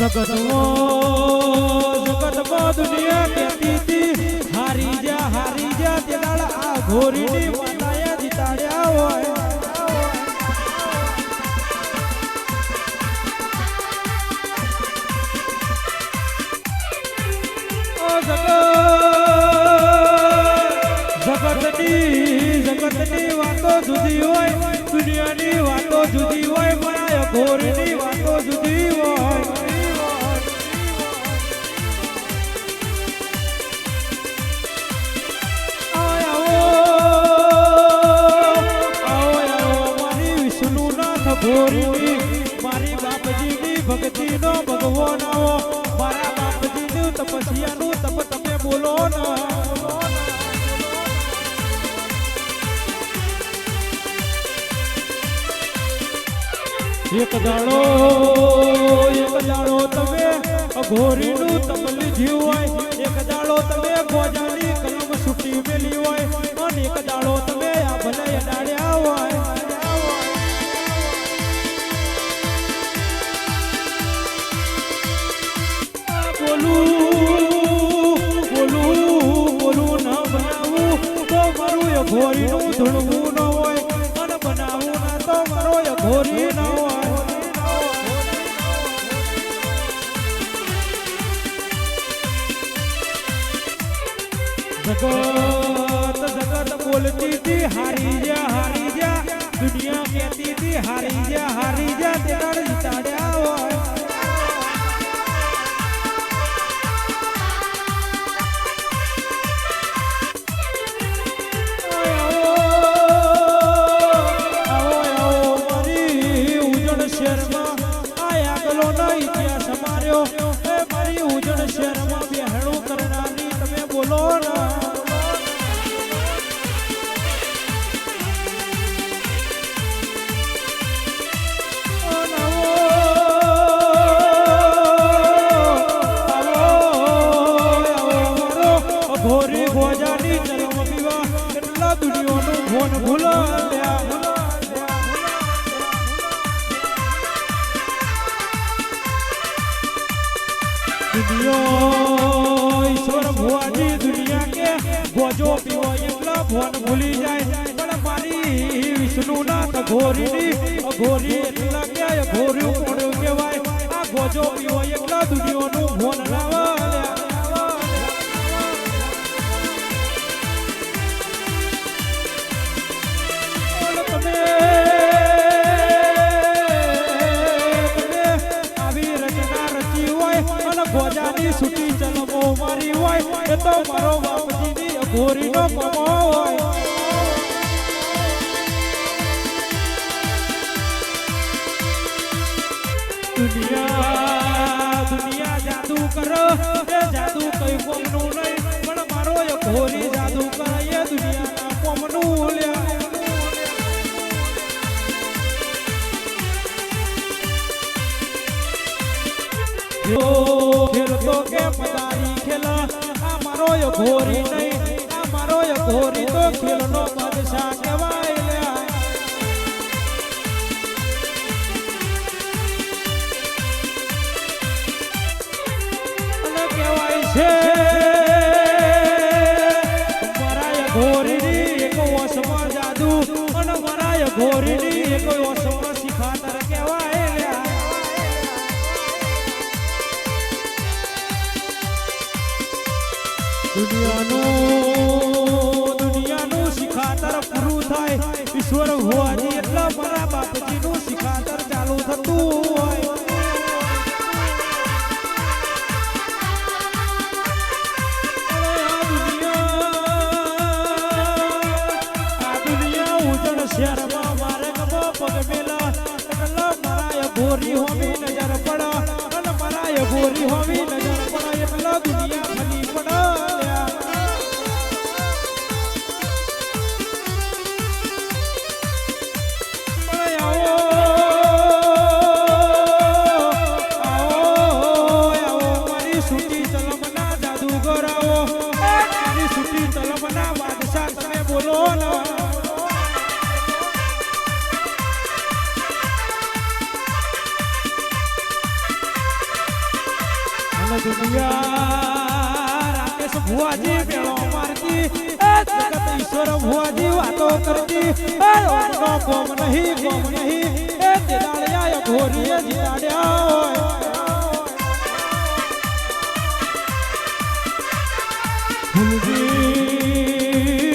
જગતમાં જગતમાં દુનિયા કહેતી હતી. હારી જા હારી જા તે દાળ આ ઘોરીની માતાએ જીતાડ્યા હોય. જગત, જગતની જગતની વાતો જુદી હોય. દુનિયાની વાતો જુદી હોય, પણ આ ઘોરીની વાતો જુદી હોય. ઘોરીની મારી બાપજીની ભક્તિનો ભગવો આવો મારા બાપજીનું તપસ્યાનું તપ તમે બોલો ના. એક દાડો એક દાડો તમે અઘોરીનું તપ લીધ્યું હોય. એક દાડો તમે ગોજાની કલમ સુટી મેલી હોય. અને એક દાડો તમે આ ભલે અડાડ્યા હોય. જગત જગત બોલતી હતી હારી જા હારી જા દુનિયા કહેતી હતી હારી જા હારી જા તે દાડ જીતાડ્યા હોય દુનિયા ઈશ્વર ભુવાજી દુનિયા કે ગોજો પીવો એટલા ભોન ભૂલી જાય. પણ મારી વિષ્ણુનાથ ઘોરીની અઘોરી એટલા કે ઘોર્યું કોણ કહેવાય આ ગોજો પીવો એટલા દુનિયાનું ભોન લાવા. તો મારો બાપજીની અઘોરીનો કમો હોય દુનિયા દુનિયા જાદુ કરો, એ જાદુ કઈ કોમનું નહીં, પણ મારો એ જાદુ કરે, એ દુનિયાના કોમનું લ્યા. જો કે ય ઘોરી નહીં મારો ઘોરી તો ખેલનો બાદશાહ કહેવાય લ્યા એક ઓસમાં જાદુ, અને મારા ઘોરીની એક ઓસમાં દુનિયાનું શિખાતર પૂરું થાય. ઈશ્વર હોવાથી શહેરમાં મારા ગોરી હોવી નજર પડા. અને મારા ગોરી હોવી નજર અને દુનિયા રાકેશ ભુવાજી મેળો મારતી જગત ઈશ્વર ભુવાજી વાતો કરતી ગોમ નહીં ગોમ નહીં એ દિલાળિયા ઘોરીએ જીતાડ્યા હોય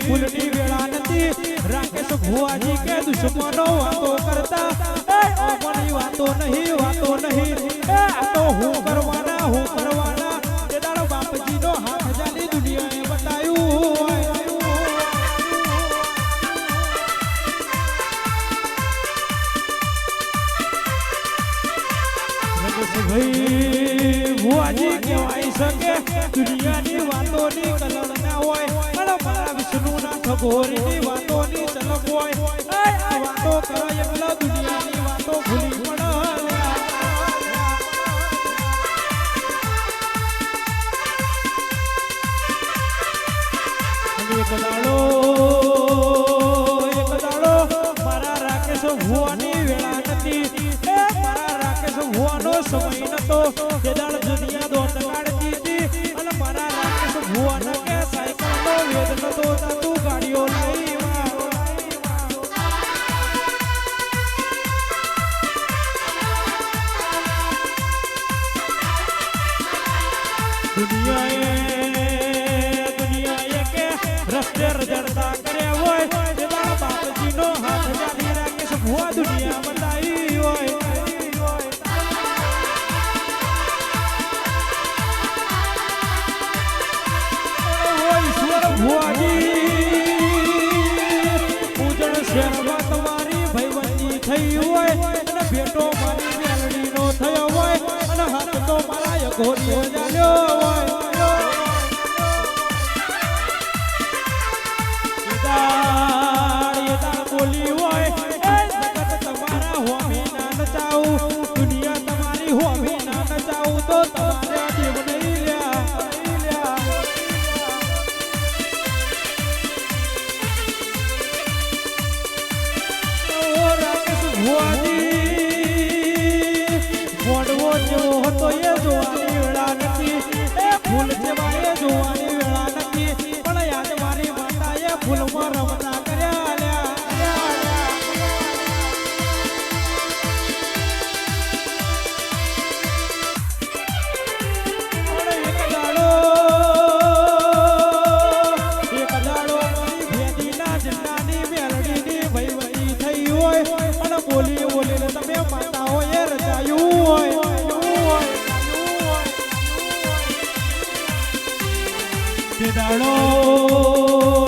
ફૂલની વેળા નથી રાકેશ ભુવાજી કે દુશ્મનો વાતો કરતા વાતો નહીં વાતો નહીં. તો હું કરવાના હું કરવાના. એ દાડો બાપજીનો હાથ જાની દુનિયાએ બતાવ્યું. ભાઈ ભુવાજી કહેવાય શકે દુનિયાની વાતોની કલમ ના હોય. અને ચલક હોય. વાતો કરો એકલા દુનિયાની વાતો ભૂલી સમય નતો. તે દાળ જુદિયા દોતકાળ તો મારા ઘોડીઓ જાલ્યો હોય દાડો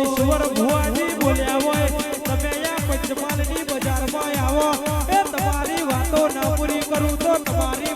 ઈશ્વર ભુવાજી બોલ્યા હોય, તમે આ પંચમહાલની બજારમાં આવો. એ તમારી વાતો ના પૂરી કરું તો તમારી